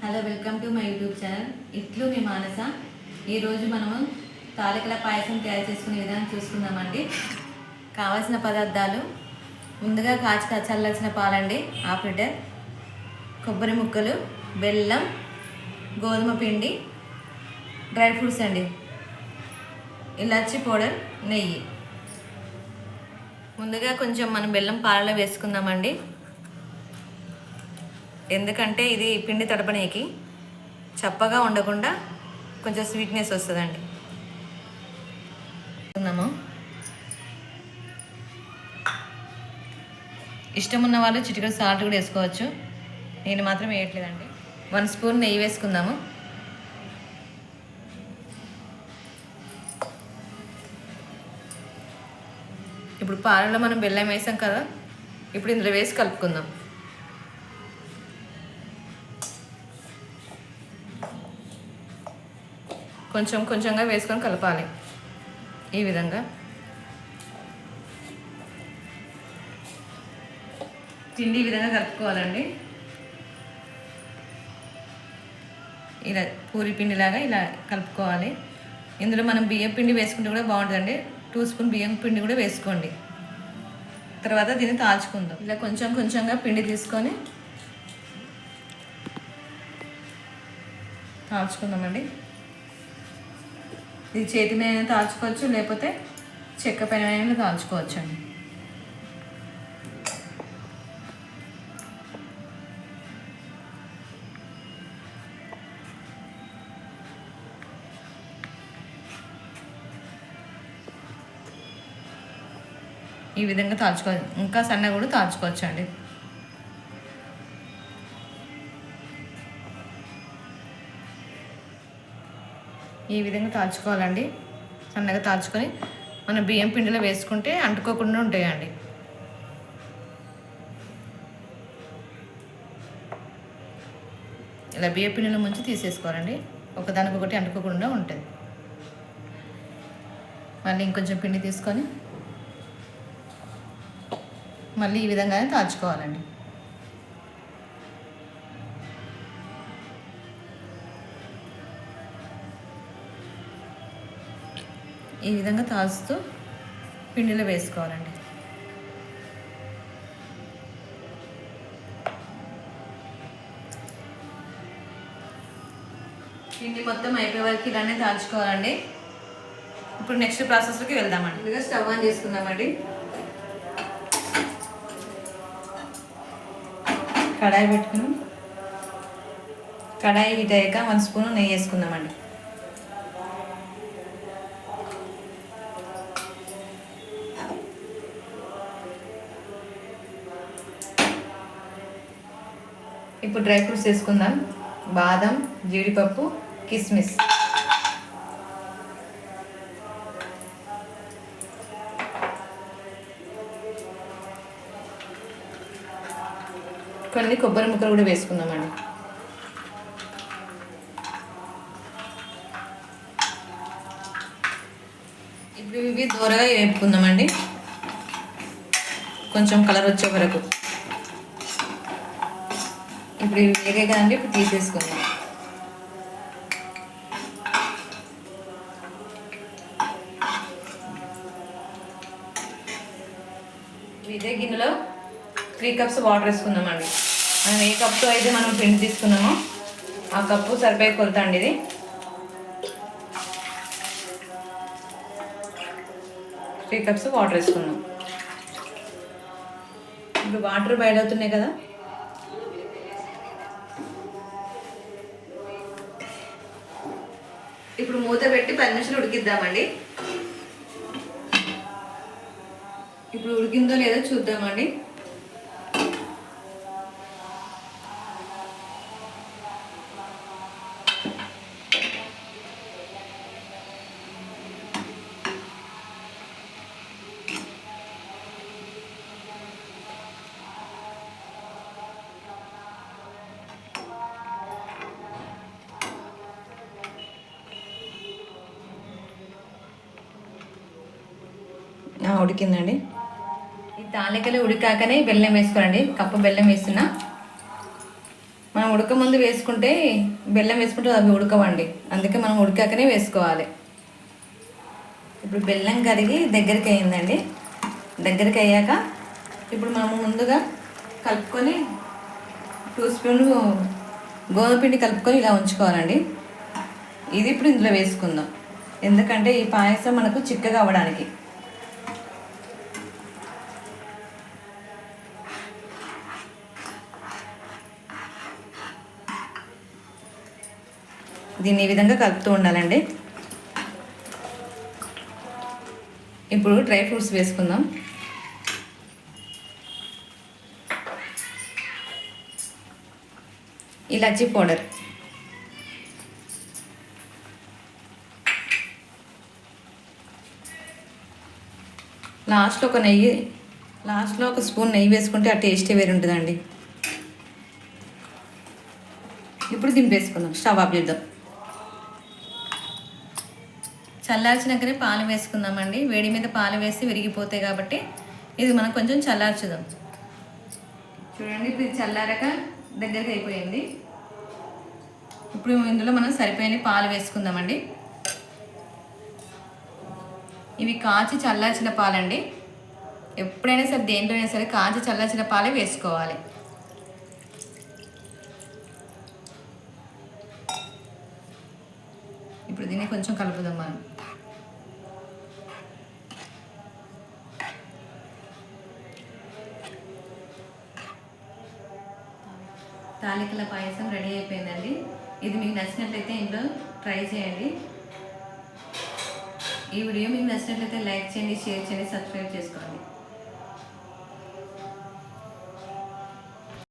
Hello welcome to my YouTube channel ఇట్లు మీ మానస. ఈరోజు మనము తాలికల పాయసం తయారు చేసుకునే విధానం చూసుకుందామండి. కావాల్సిన పదార్థాలు ముందుగా కాచి చల్లాల్సిన పాలండి హాఫ్ లీటర్ కొబ్బరి ముక్కలు బెల్లం గోధుమ పిండి డ్రై ఫ్రూట్స్ అండి. ఇలాచి పౌడర్ నెయ్యి. ముందుగా కొంచెం మనం బెల్లం పాలలో వేసుకుందామండి. ఎందుకంటే ఇది పిండి తడపనీకి చప్పగా ఉండకుండా కొంచెం స్వీట్నెస్ వస్తుందండి. ఇష్టం ఉన్న వాళ్ళు చిటికల సాల్ట్ కూడా వేసుకోవచ్చు. నేను మాత్రం వేయట్లేదండి. వన్ స్పూన్ నెయ్యి వేసుకుందాము. ఇప్పుడు పాలలో మనం బెల్లం వేసాం కదా ఇప్పుడు ఇందులో వేసి కలుపుకుందాం. కొంచెం కొంచెంగా వేసుకొని కలపాలి. ఈ విధంగా. పిండి ఈ విధంగా కలుపుకోవాలండి. ఇలా పూరి పిండిలాగా ఇలా కలుపుకోవాలి. ఇందులో మనం బియ్యం పిండి వేసుకుంటే కూడా బాగుంటుందండి. టూ స్పూన్ బియ్యం పిండి కూడా వేసుకోండి. తర్వాత దీన్ని తాల్చుకుందాం. ఇలా కొంచెం కొంచెంగా పిండి తీసుకొని తాల్చుకుందామండి. ఇది చేతి మీద తాల్చుకోవచ్చు లేకపోతే చెక్క పైన తాల్చుకోవచ్చు అండి ఈ విధంగా తాల్చుకో ఇంకా సన్నగా కూడా తాల్చుకోవచ్చు అండి ఈ విధంగా తాల్చుకోవాలండి. సన్నగా తాల్చుకొని మన బియ్యం పిండిలో వేసుకుంటే అంటుకోకుండా ఉంటాయండి. ఇలా బియ్యం పిండిలో ముంచి తీసేసుకోవాలండి. ఒకదానికొకటి అంటుకోకుండా ఉంటుంది. మళ్ళీ ఇంకొంచెం పిండి తీసుకొని మళ్ళీ ఈ విధంగానే తాల్చుకోవాలండి. ఈ విధంగా తాల్చుతూ పిండిలో వేసుకోవాలండి. పిండి మొత్తం అయిపోయే వరకు ఇలానే తాల్చుకోవాలండి. ఇప్పుడు నెక్స్ట్ ప్రాసెస్లోకి వెళ్దామండి. ముందుగా స్టవ్ ఆన్ చేసుకుందామండి. కడాయి పెట్టుకుని కడాయి హీట్ అయ్యాక వన్ స్పూన్ నెయ్యి వేసుకుందామండి. ఇప్పుడు డ్రై ఫ్రూట్స్ వేసుకుందాం. బాదం జీడిపప్పు కిస్మిస్. కొన్ని కొబ్బరి ముక్కలు కూడా వేసుకుందామండి ఇవి దూరగా వేపుకుందామండి కొంచెం కలర్ వచ్చే వరకు. ఇప్పుడు ఇవి వేగే కదండి ఇప్పుడు తీసేసుకుందాం. ఇదే గిన్నెలో త్రీ కప్స్ వాటర్ వేసుకుందామండి. మనం ఏ కప్తో అయితే మనం పిండి తీసుకున్నామో ఆ కప్పు సరిపోయే కొలత అండి ఇది. త్రీ కప్స్ వాటర్ వేసుకుందాం. ఇప్పుడు వాటర్ బయలుతున్నాయి కదా. ఇప్పుడు మూత పెట్టి పది నిమిషాలు ఉడికిద్దామండి. ఇప్పుడు ఉడికిందో లేదో చూద్దామండి. ఉడికిందండి. ఈ తాలికలు ఉడికాకనే బెల్లం వేసుకోరండి కప్పు బెల్లం వేస్తున్నా. మనం ఉడక ముందు వేసుకుంటే బెల్లం వేసుకుంటే అవి ఉడకవండి. అందుకే మనం ఉడికాకనే వేసుకోవాలి. ఇప్పుడు బెల్లం కరిగి దగ్గరికి అయిందండి. దగ్గరికి అయ్యాక ఇప్పుడు మనము ముందుగా కలుపుకొని టూ స్పూన్లు గోధుమపిండి కలుపుకొని ఇలా ఉంచుకోవాలండి. ఇది ఇప్పుడు ఇందులో వేసుకుందాం. ఎందుకంటే ఈ పాయసం మనకు చిక్కగా అవ్వడానికి. దీన్ని ఈ విధంగా కలుపుతూ ఉండాలండి. ఇప్పుడు డ్రై ఫ్రూట్స్ వేసుకుందాం. ఇలాచీ పౌడర్. లాస్ట్లో ఒక నెయ్యి లాస్ట్లో ఒక స్పూన్ నెయ్యి వేసుకుంటే ఆ టేస్టే వేరు ఉంటుందండి ఇప్పుడు దింపేసుకుందాం స్టవ్ ఆఫ్ చేద్దాం. చల్లార్చినాకనే పాలు వేసుకుందామండి. వేడి మీద పాలు వేసి విరిగిపోతాయి కాబట్టి ఇది మనం కొంచెం చల్లార్చుదాం. చూడండి ఇప్పుడు ఇది చల్లారక దగ్గరికి అయిపోయింది. ఇప్పుడు ఇందులో మనం సరిపోయిన పాలు వేసుకుందామండి. ఇవి కాచి చల్లార్చిన పాలండి. ఎప్పుడైనా సరే దేంట్లో అయినా సరే కాచి చల్లార్చిన పాలే వేసుకోవాలి. ఇప్పుడు దీన్ని కొంచెం కలుపుదాం మనం తాలికల పాయసం రెడీ అయిపోయిందండి. ఇది మీకు నచ్చినట్లయితే ఇంట్లో ట్రై చేయండి. ఈ వీడియో మీకు నచ్చినట్లయితే లైక్ చేయండి షేర్ చేయండి సబ్స్క్రైబ్ చేసుకోండి.